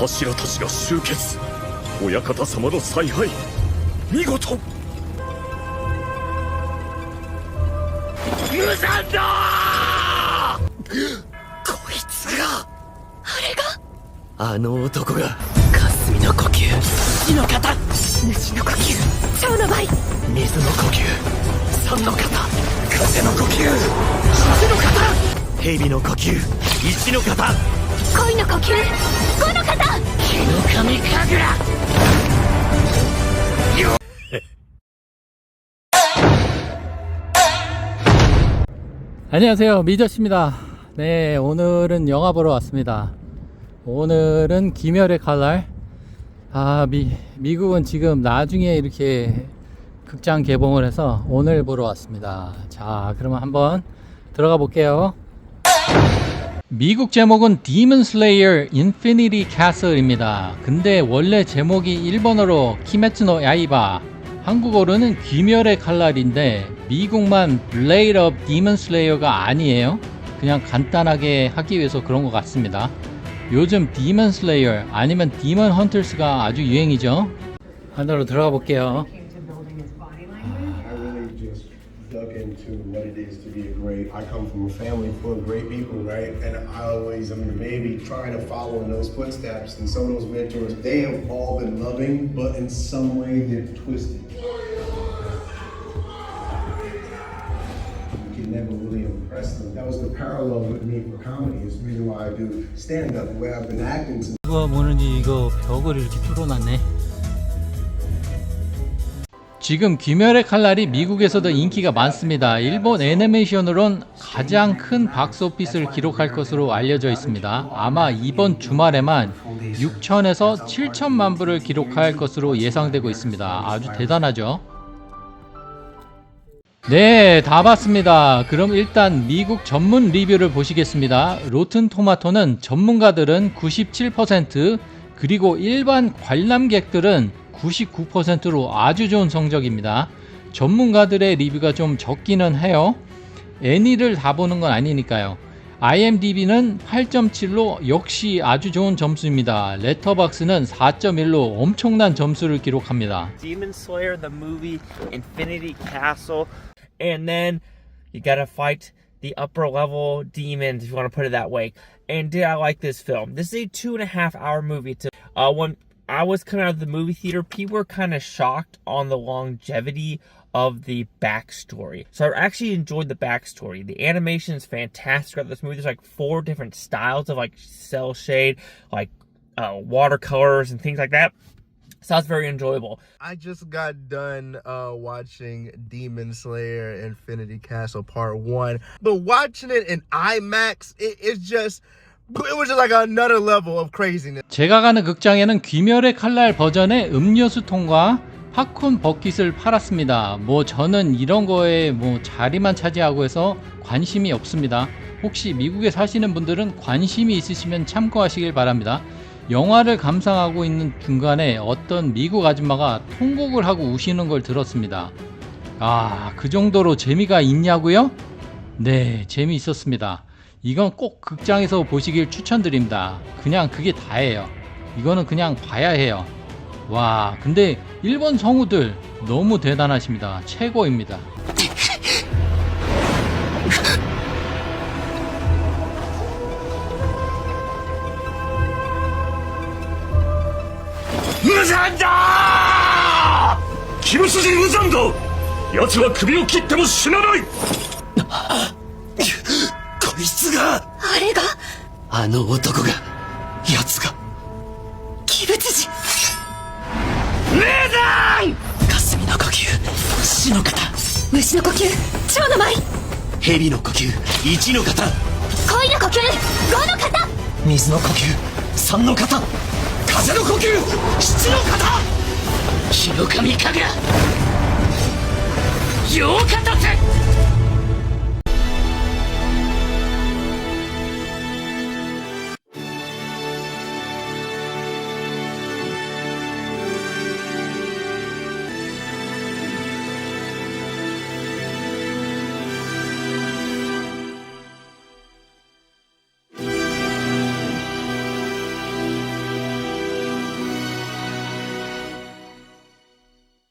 柱たちが集結。親方様の采配。見事。無残だ！こいつがあれが？あの男が。霞の呼吸。火の型主の呼吸。蝶の舞。水の呼吸。山の型風の呼吸！風の型蛇の呼吸。一の型恋の呼吸五の型火の神神楽 안녕하세요 미저씨입니다 네 오늘은 영화 보러 왔습니다 오늘은 김열의 칼날 아 미, 미국은 지금 나중에 이렇게 극장 개봉을 해서 오늘 보러 왔습니다 자 그러면 한번 들어가 볼게요 미국 제목은 Demon Slayer Infinity Castle입니다 근데 원래 제목이 일본어로 키메츠노 야이바 한국어로는 귀멸의 칼날인데 미국만 Blade of Demon Slayer가 아니에요. 그냥 간단하게 하기 위해서 그런 것 같습니다. 요즘 Demon Slayer 아니면 Demon Hunters가 아주 유행이죠. 안으로 들어가 볼게요. great. I come from a family full of great people, right? And I always am maybe trying to follow in those footsteps. And some of those mentors, they have all been loving, but in some way they're twisted. You can never really impress them. That was the parallel with me for comedy. It's the reason why I do stand up, the way I've been acting since. 누가 뭐는지 이거 벽을 이렇게 뚫어놨네. 지금 귀멸의 칼날이 미국에서도 인기가 많습니다. 일본 애니메이션으론 가장 큰 박스오피스를 기록할 것으로 알려져 있습니다. 아마 이번 주말에만 6천에서 7천만 부를 기록할 것으로 예상되고 있습니다. 아주 대단하죠. 네, 다 봤습니다. 그럼 일단 미국 전문 리뷰를 보시겠습니다. 로튼 토마토는 전문가들은 97%, 그리고 일반 관람객들은 99%로 아주 좋은 성적입니다. 전문가들의 리뷰가 좀 적기는 해요. 애니를 다 보는 건 아니니까요. IMDb는 8.7로 역시 아주 좋은 점수입니다. 레터박스는 4.1로 엄청난 점수를 기록합니다. Demon Slayer, the movie, Infinity Castle, and then you gotta fight the upper level demons, if you want to put it that way. And did I like this film? This is a two and a half hour movie. To uh, when I was coming out of the movie theater, people were kind of shocked on the longevity of the backstory. So I actually enjoyed the backstory. The animation is fantastic throughout this movie. There's like four different styles of like cell shade, like uh, watercolors and things like that. So that's very enjoyable. I just got done uh, watching Demon Slayer Infinity Castle Part 1. But watching it in IMAX, it, it's just, it was like another level of craziness. 제가 가는 극장에는 귀멸의 칼날 버전의 음료수 통과 팝콘 버킷을 팔았습니다. 뭐 저는 이런 거에 뭐 자리만 차지하고 해서 관심이 없습니다. 혹시 미국에 사시는 분들은 관심이 있으시면 참고하시길 바랍니다. 영화를 감상하고 있는 중간에 어떤 미국 아줌마가 통곡을 하고 우시는 걸 들었습니다. 아, 그 정도로 재미가 있냐고요? 네, 재미있었습니다. 이건 꼭 극장에서 보시길 추천드립니다. 그냥 그게 다예요. 이거는 그냥 봐야 해요. 와, 근데 일본 성우들 너무 대단하십니다. 최고입니다.無残だキムスジ無残だ奴は首を切っても死なないこ いつが。あれが？あの男が奴が。鬼物人。霞の呼吸。死の型虫の呼吸。蝶の舞。蛇の呼吸。一の型恋の呼吸。五の型水の呼吸。三の型風の呼吸。七の型火の神神楽。両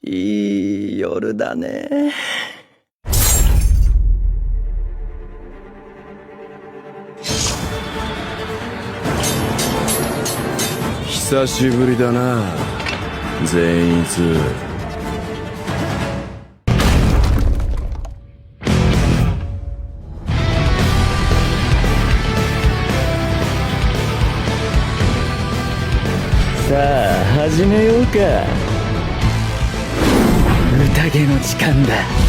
片手夜だね。久しぶりだな。善逸さあ始めようか宴の時間だ。